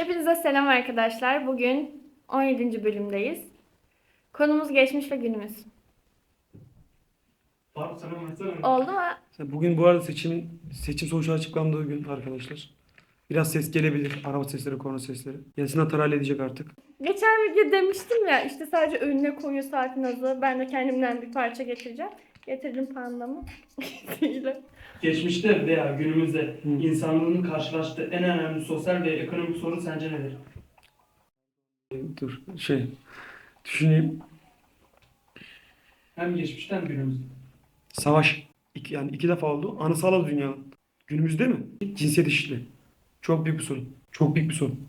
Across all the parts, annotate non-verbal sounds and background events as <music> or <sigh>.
Hepinize selam arkadaşlar. Bugün 17. bölümdeyiz. Konumuz geçmiş ve günümüz. Faruk sana. Oldu mu? Bugün bu arada seçim seçim sonuçları açıklandığı gün arkadaşlar. Biraz ses gelebilir. Araba sesleri, korna sesleri. Yasin Atar halledecek artık. Geçen video demiştim ya işte sadece önüne koyuyor saatin azı. Ben de kendimden bir parça getireceğim. Getirdim pandamı. Geçmişte veya günümüzde insanlığın karşılaştığı en önemli sosyal ve ekonomik sorun sence nedir? Dur şey düşüneyim. Hem geçmişte hem günümüzde. Savaş. İki, yani iki defa oldu. Anısal dünyanın. Günümüzde mi? Cinsiyet eşitliği. Çok büyük bir sorun. Çok büyük bir sorun.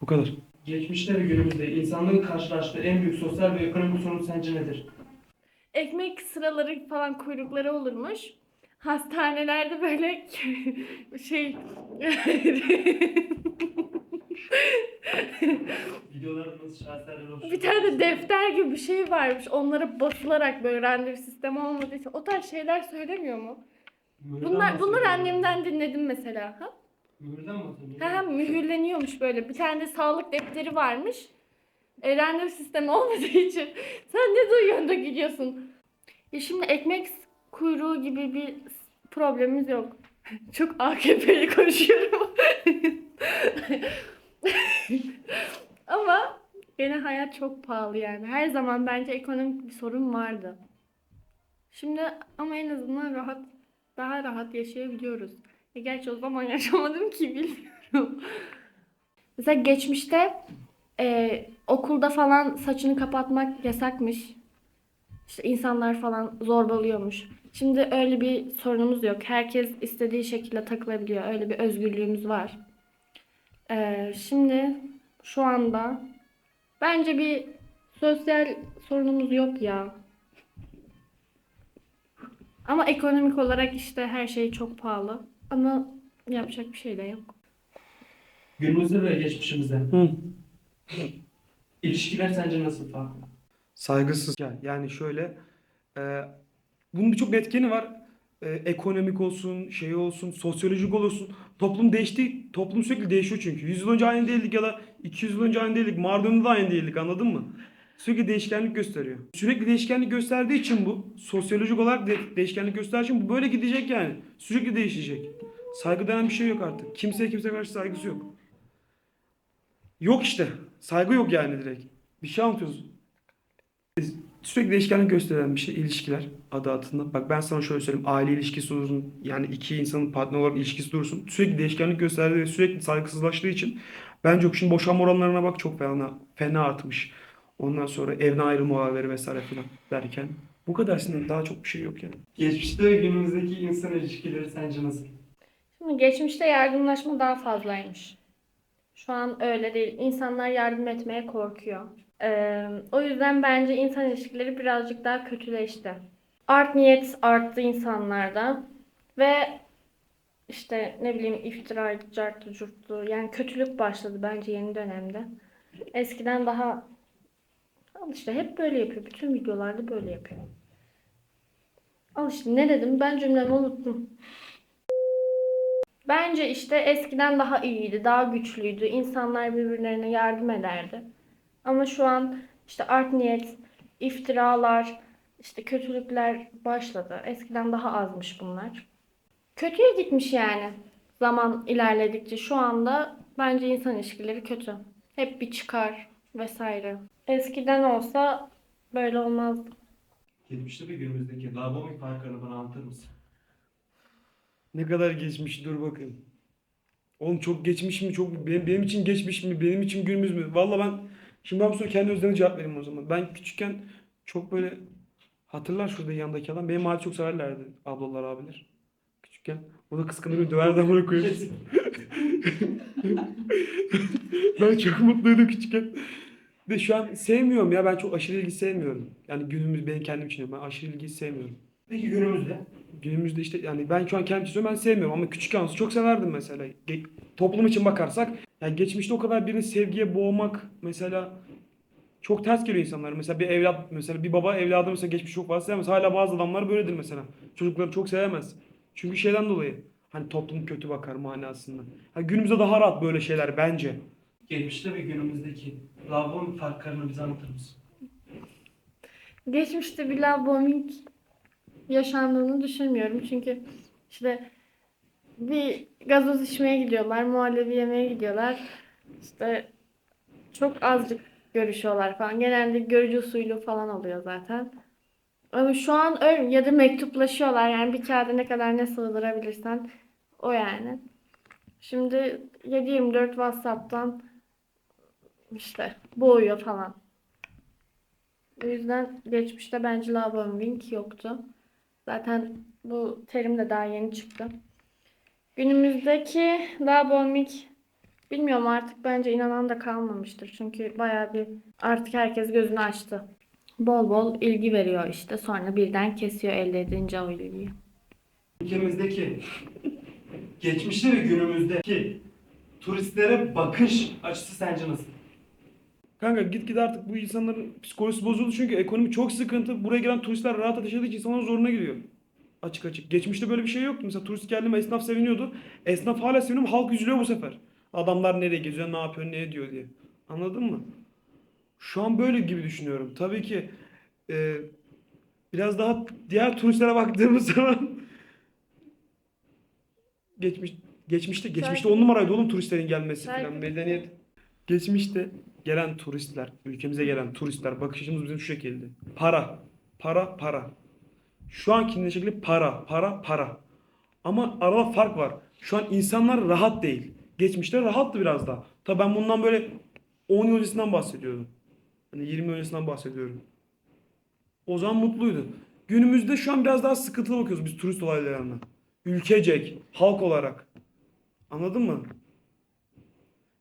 Bu kadar. Geçmişte ve günümüzde insanlığın karşılaştığı en büyük sosyal ve ekonomik sorun sence nedir? Ekmek sıraları falan kuyrukları olurmuş. Hastanelerde böyle <laughs> şey <laughs> Videolarımız, bir tane defter gibi bir şey varmış. Onlara basılarak böyle randevu sistemi olmadığı için o tarz şeyler söylemiyor mu? Bunlar bunları annemden dinledim mesela. Ha? Mühürden mi atıyorsun? Ha, ha, mühürleniyormuş böyle. Bir tane de sağlık defteri varmış. Randevu sistemi olmadığı için. <laughs> Sen ne duyuyorsun da gidiyorsun? Ya şimdi ekmek kuyruğu gibi bir problemimiz yok. <laughs> Çok AKP'li konuşuyorum. <laughs> Ama gene hayat çok pahalı yani. Her zaman bence ekonomik bir sorun vardı. Şimdi ama en azından rahat, daha rahat yaşayabiliyoruz. E gerçi o zaman yaşamadım ki bilmiyorum. Mesela geçmişte e, okulda falan saçını kapatmak yasakmış. İşte insanlar falan zorbalıyormuş. Şimdi öyle bir sorunumuz yok. Herkes istediği şekilde takılabiliyor. Öyle bir özgürlüğümüz var. E, şimdi şu anda bence bir sosyal sorunumuz yok ya. Ama ekonomik olarak işte her şey çok pahalı. Ama yapacak bir şey de yok. Günümüzde ve geçmişimizde. Hı. İlişkiler sence nasıl Faruk? Saygısız. Ya- Yani şöyle e, bunun birçok etkeni var. E, ekonomik olsun, şey olsun, sosyolojik olsun. Toplum değişti. Toplum sürekli değişiyor çünkü. 100 yıl önce aynı değildik ya da 200 yıl önce aynı değildik. Mardin'de de aynı değildik anladın mı? Sürekli değişkenlik gösteriyor. Sürekli değişkenlik gösterdiği için bu sosyolojik olarak de- değişkenlik gösterdiği için bu böyle gidecek yani. Sürekli değişecek. Saygı denen bir şey yok artık. Kimseye kimseye karşı saygısı yok. Yok işte. Saygı yok yani direkt. Bir şey anlatıyoruz. Sürekli değişkenlik gösteren bir şey ilişkiler adı altında. Bak ben sana şöyle söyleyeyim. Aile ilişkisi olsun. Yani iki insanın partner olarak ilişkisi dursun. Sürekli değişkenlik gösterdiği ve sürekli saygısızlaştığı için bence yok. Şimdi boşanma oranlarına bak çok fena, fena artmış. Ondan sonra evden ayrılma olayları vesaire filan derken. Bu kadar aslında daha çok bir şey yok yani. Geçmişte ve günümüzdeki insan ilişkileri sence nasıl? Şimdi geçmişte yardımlaşma daha fazlaymış. Şu an öyle değil. İnsanlar yardım etmeye korkuyor. Ee, o yüzden bence insan ilişkileri birazcık daha kötüleşti. Art niyet arttı insanlarda ve işte ne bileyim iftira, cartı, curttu yani kötülük başladı bence yeni dönemde. Eskiden daha al işte hep böyle yapıyor. Bütün videolarda böyle yapıyor. Al işte ne dedim ben cümlemi unuttum. Bence işte eskiden daha iyiydi, daha güçlüydü. İnsanlar birbirlerine yardım ederdi. Ama şu an işte art niyet, iftiralar, işte kötülükler başladı. Eskiden daha azmış bunlar. Kötüye gitmiş yani zaman ilerledikçe. Şu anda bence insan ilişkileri kötü. Hep bir çıkar vesaire. Eskiden olsa böyle olmazdı. Geçmişte ve günümüzdeki lavabonun farklarını bana anlatır mısın? Ne kadar geçmiş dur bakayım. Oğlum çok geçmiş mi? Çok benim, benim için geçmiş mi? Benim için günümüz mü? Vallahi ben şimdi ben bu soruya kendi özlerine cevap vereyim o zaman. Ben küçükken çok böyle hatırlar şurada yanındaki adam. Benim mahallede çok severlerdi ablalar abiler. Küçükken. O da kıskanır beni döverdi amına koyayım. <laughs> ben çok mutluydum küçükken. De şu an sevmiyorum ya ben çok aşırı ilgi sevmiyorum. Yani günümüz benim kendim için ben aşırı ilgi sevmiyorum. Peki günümüzde? Günümüzde işte yani ben şu an kendim için söylüyorum ben sevmiyorum ama küçükken olsa çok severdim mesela. Ge- toplum için bakarsak yani geçmişte o kadar birini sevgiye boğmak mesela çok ters geliyor insanlar. Mesela bir evlat mesela bir baba evladı mesela geçmiş çok fazla sevmez. Hala bazı adamlar böyledir mesela. Çocukları çok sevemez. Çünkü şeyden dolayı hani toplum kötü bakar manasında. Yani günümüzde daha rahat böyle şeyler bence. geçmişte ve günümüzdeki lavabo farklarını bize anlatır mısın? Geçmişte bir love bombing yaşandığını düşünmüyorum. Çünkü işte bir gazoz içmeye gidiyorlar, muhallebi yemeye gidiyorlar. İşte çok azıcık görüşüyorlar falan. Genelde görücü usulü falan oluyor zaten. Ama şu an öyle ya da mektuplaşıyorlar yani bir kağıda ne kadar ne sığdırabilirsen o yani. Şimdi 7-24 WhatsApp'tan işte boğuyor falan. O yüzden geçmişte bence love bombing yoktu. Zaten bu terim de daha yeni çıktı. Günümüzdeki love bombing bilmiyorum artık bence inanan da kalmamıştır. Çünkü bayağı bir artık herkes gözünü açtı. Bol bol ilgi veriyor işte. Sonra birden kesiyor elde edince o ilgiyi. Ülkemizdeki geçmişte ve günümüzdeki turistlere bakış açısı sence nasıl? Kanka gitgide artık bu insanların psikolojisi bozuldu çünkü ekonomi çok sıkıntı. Buraya gelen turistler rahat yaşadığı için insanların zoruna gidiyor. Açık açık. Geçmişte böyle bir şey yoktu. Mesela turist geldi mi esnaf seviniyordu. Esnaf hala seviniyor halk üzülüyor bu sefer. Adamlar nereye geziyor, ne yapıyor, ne ediyor diye. Anladın mı? Şu an böyle gibi düşünüyorum. Tabii ki e, biraz daha diğer turistlere baktığımız <laughs> zaman geçmiş geçmişte geçmişte on numaraydı oğlum turistlerin gelmesi falan Belki- medeniyet. Geçmişte gelen turistler, ülkemize gelen turistler bakış açımız bizim şu şekilde. Para, para, para. Şu anki şekilde para, para, para. Ama arada fark var. Şu an insanlar rahat değil. Geçmişte rahattı biraz daha. Tabii ben bundan böyle 10 yıl öncesinden bahsediyordum. Hani 20 yıl öncesinden bahsediyorum. O zaman mutluydu. Günümüzde şu an biraz daha sıkıntılı bakıyoruz biz turist olaylarına. Ülkecek, halk olarak. Anladın mı?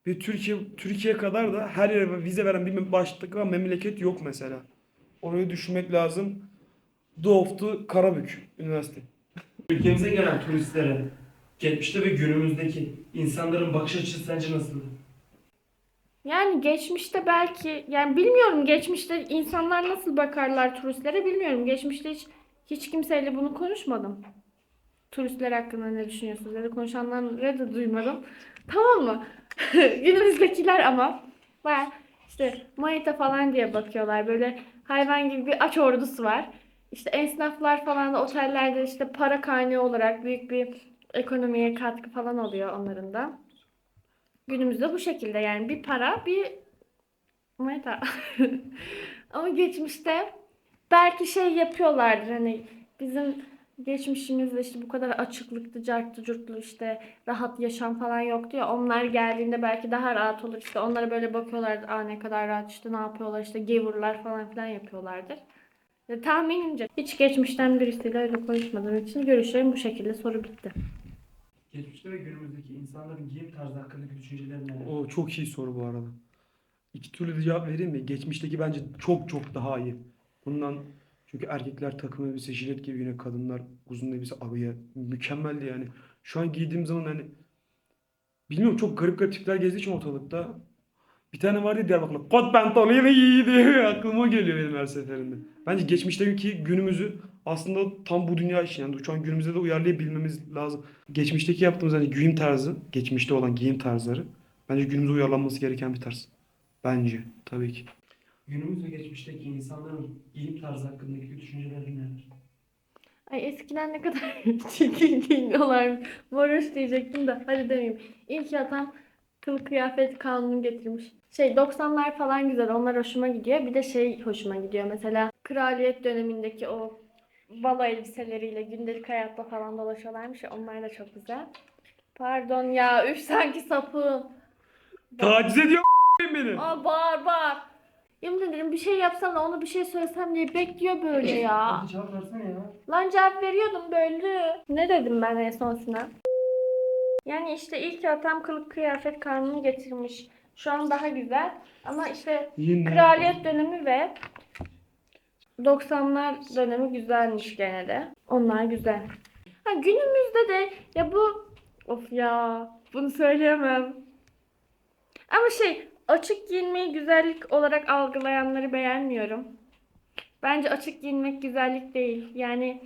Ve Türkiye Türkiye kadar da her yere vize veren bir başlık memleket yok mesela. Orayı düşünmek lazım. Doğuftu Karabük Üniversite. Ülkemize gelen turistlere geçmişte ve günümüzdeki insanların bakış açısı sence nasıl? Yani geçmişte belki yani bilmiyorum geçmişte insanlar nasıl bakarlar turistlere bilmiyorum. Geçmişte hiç hiç kimseyle bunu konuşmadım. Turistler hakkında ne düşünüyorsunuz ya da konuşanları da duymadım. Tamam mı? <laughs> Günümüzdekiler ama baya işte manita falan diye bakıyorlar. Böyle hayvan gibi bir aç ordusu var. İşte esnaflar falan da otellerde işte para kaynağı olarak büyük bir ekonomiye katkı falan oluyor onların da. Günümüzde bu şekilde yani bir para bir meta. <laughs> Ama geçmişte belki şey yapıyorlardır hani bizim geçmişimizde işte bu kadar açıklıktı, carttı, curtlu işte rahat yaşam falan yoktu ya onlar geldiğinde belki daha rahat olur işte onlara böyle bakıyorlardı aa ne kadar rahat işte ne yapıyorlar işte gavurlar falan filan yapıyorlardır. Ya, tahminimce hiç geçmişten birisiyle öyle konuşmadığım için görüşlerim bu şekilde soru bitti. Geçmişte ve günümüzdeki insanların giyim tarzı hakkındaki düşüncelerin neler? O çok iyi soru bu arada. İki türlü de cevap vereyim mi? Geçmişteki bence çok çok daha iyi. Bundan çünkü erkekler takım elbise, jilet gibi yine kadınlar uzun elbise, abiye mükemmeldi yani. Şu an giydiğim zaman hani bilmiyorum çok garip garip tipler gezdiği için ortalıkta. Bir tane vardı ya Diyarbakır'da kot pantolonu yine giy diye <laughs> aklıma geliyor benim her seferinde. Bence geçmişteki günümüzü aslında tam bu dünya için yani şu an günümüzde de uyarlayabilmemiz lazım. Geçmişteki yaptığımız hani giyim tarzı, geçmişte olan giyim tarzları bence günümüze uyarlanması gereken bir tarz. Bence tabii ki. Günümüz ve geçmişteki insanların giyim tarzı hakkındaki düşüncelerin neler? Ay eskiden ne kadar <laughs> çirkin giyiniyorlar. Varoş diyecektim de hadi demeyeyim. İlk adam kıl kıyafet kanunu getirmiş. Şey 90'lar falan güzel onlar hoşuma gidiyor. Bir de şey hoşuma gidiyor mesela kraliyet dönemindeki o balo elbiseleriyle gündelik hayatta falan dolaşıyorlarmış ya onlar da çok güzel. Pardon ya üf sanki sapığım. Taciz ediyor beni. Aa bağır bağır. Yemin ederim bir şey yapsam da ona bir şey söylesem diye bekliyor böyle ya. Hadi cevap versene ya. Lan cevap veriyordum böyle. Ne dedim ben en son Sinan? Yani işte ilk atam kılık kıyafet kanunu getirmiş. Şu an daha güzel. Ama işte Yine. kraliyet dönemi ve 90'lar dönemi güzelmiş gene de. Onlar güzel. Ha günümüzde de ya bu of ya bunu söyleyemem. Ama şey açık giyinmeyi güzellik olarak algılayanları beğenmiyorum. Bence açık giyinmek güzellik değil. Yani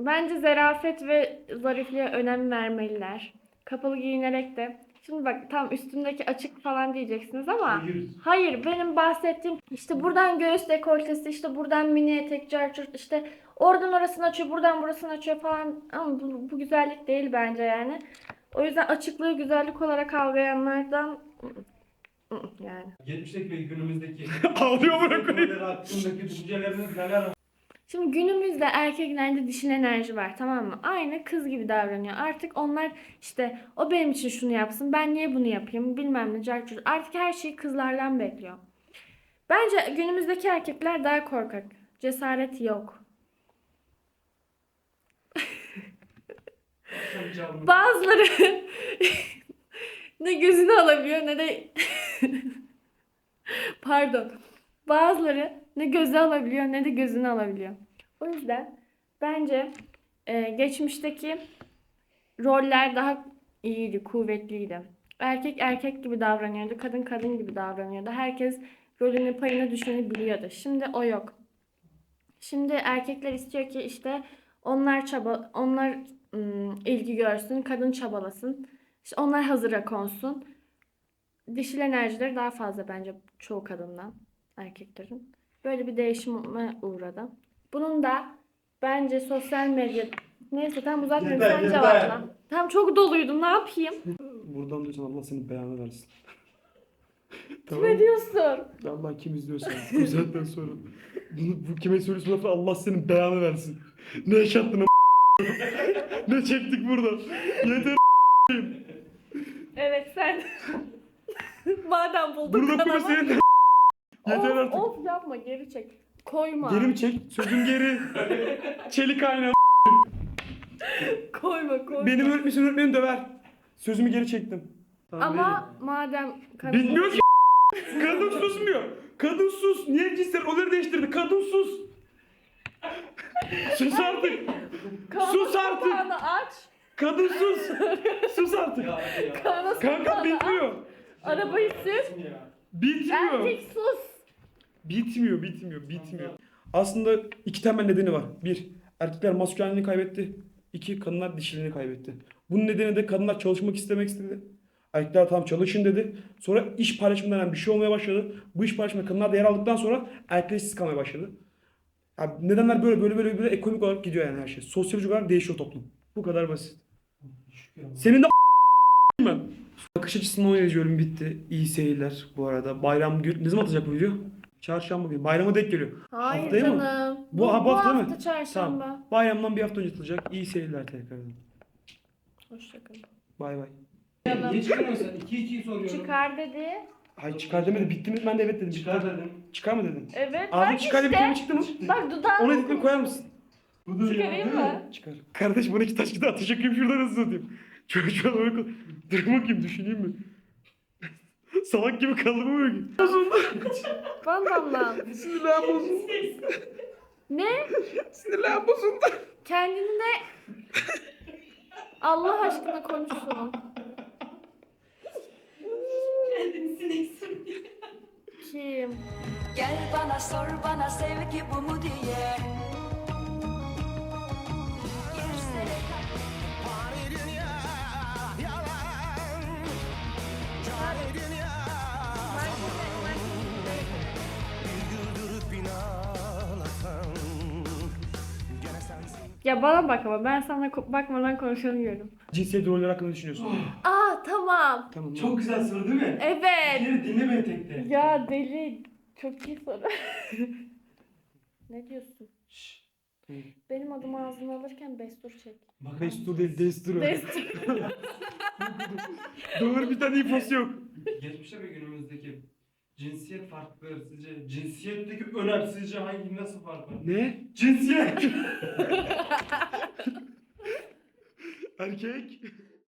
bence zarafet ve zarifliğe önem vermeliler. Kapalı giyinerek de Şimdi bak tam üstündeki açık falan diyeceksiniz ama Hayır. hayır benim bahsettiğim işte buradan göğüs dekoltesi işte buradan mini etek carçurt işte oradan orasını açıyor buradan burasını açıyor falan ama bu, bu güzellik değil bence yani. O yüzden açıklığı güzellik olarak algılayanlardan yani. Geçmişteki ve günümüzdeki <laughs> Ağlıyor bırak ekonomiler hakkındaki düşünceleriniz neler? Şimdi günümüzde erkeklerde dişil enerji var tamam mı? Aynı kız gibi davranıyor. Artık onlar işte o benim için şunu yapsın ben niye bunu yapayım bilmem ne carçurt. Artık her şeyi kızlardan bekliyor. Bence günümüzdeki erkekler daha korkak. Cesaret yok. Bazıları <laughs> ne gözünü alabiliyor ne de <laughs> pardon. Bazıları ne gözü alabiliyor ne de gözünü alabiliyor. O yüzden bence e, geçmişteki roller daha iyiydi, kuvvetliydi. Erkek erkek gibi davranıyordu, kadın kadın gibi davranıyordu. Herkes rolünü payına düşeni biliyordu. Şimdi o yok. Şimdi erkekler istiyor ki işte onlar çaba onlar ım, ilgi görsün, kadın çabalasın. İşte onlar hazıra konsun. Dişil enerjileri daha fazla bence çoğu kadından, erkeklerin. Böyle bir değişime uğradı. Bunun da bence sosyal medya... Neyse tam Yeter, sen cevapla. Tam çok doluydum ne yapayım? Buradan diyorsan Allah senin belanı versin. Ne diyorsun? Allah kim izliyorsa bu saatten sonra. Bunu, bu kime söylüyorsun lafı Allah senin belanı versin. Ne yaşattın <laughs> Ne çektik burada. Yeter Evet sen. <laughs> Madem bulduk Burada konu kanalı. senin de Yeter of, artık. Of yapma geri çek. Koyma. Geri mi çek? Sözüm geri. <laughs> Çelik ayna. Koyma koyma. Benim öğretmenim öğretmenim döver. Sözümü geri çektim. Ama madem kadın... Bilmiyor ki Kadın susmuyor. Kadın sus. Niye cinsler onları değiştirdi? Kadın sus. <laughs> sus artık. Sus artık. kapağını aç. Kadın sus. <laughs> sus artık. Kanka kapağını aç. bitmiyor. Arabayı sür. Bitmiyor. Erkek sus. Bitmiyor, bitmiyor, bitmiyor. Aslında iki temel nedeni var. Bir, erkekler maskülenliğini kaybetti. İki, kadınlar dişiliğini kaybetti. Bunun nedeni de kadınlar çalışmak istemek istedi. Erkekler tam çalışın dedi. Sonra iş paylaşımı denen bir şey olmaya başladı. Bu iş paylaşımında kadınlar da yer aldıktan sonra erkekler işsiz kalmaya başladı. Yani nedenler böyle böyle böyle böyle ekonomik olarak gidiyor yani her şey. Sosyolojik olarak değişiyor toplum. Bu kadar basit. Senin de ben. Bakış açısından oynayıcı bitti. İyi seyirler bu arada. Bayram gün ne zaman atacak bu video? Çarşamba günü. Bayrama denk geliyor. Hayır Haftaya mı? canım. Bu- ha, bu hafta değil mi? hafta çarşamba. Bayramdan bir hafta önce atılacak. İyi seyirler tekrardan. Hoşçakalın. Bay bay. Niye çıkarmıyorsun? 2-2'yi soruyorum. Çıkar dedi. Hayır çıkar demedi. Bitti mi? Ben de evet dedim. Çıkar dedim. Çıkar mı dedin? Evet bak çıkar işte. dedim çıktı mı? Bak dudağını Onu editme koyar mısın? Ya, Çıkarayım mı? Çıkar. Kardeş bana iki taş gidi ateş yakayım şuradan hızlı atayım. Çok şu an öyle kal- Dur bakayım düşüneyim mi? <laughs> Salak gibi kaldım ama öyle. Vallahi. Sinirlerim bozuldu. ne? Sinirlerim bozuldu. Kendine Allah aşkına konuşsun. Kim? Gel bana sor bana sevgi bu mu diye Ya bana bak ama ben sana ko- bakmadan konuşanı gördüm. Cinsiyet rolleri hakkında ne düşünüyorsun? <gasps> Aa tamam. tamam. Çok güzel soru değil mi? Evet. Geri dinle beni tek tek. Ya deli. Çok iyi soru. <laughs> ne diyorsun? Benim adımı ağzına alırken bestur çek. Bak, Destur değil, destur. <laughs> o. Bestur. Doğru bir tane infosu yok. Geçmişte ve günümüzdeki cinsiyet farkları sizce cinsiyetteki önem sizce hangi nasıl fark var? Ne? Cinsiyet. <laughs> Erkek.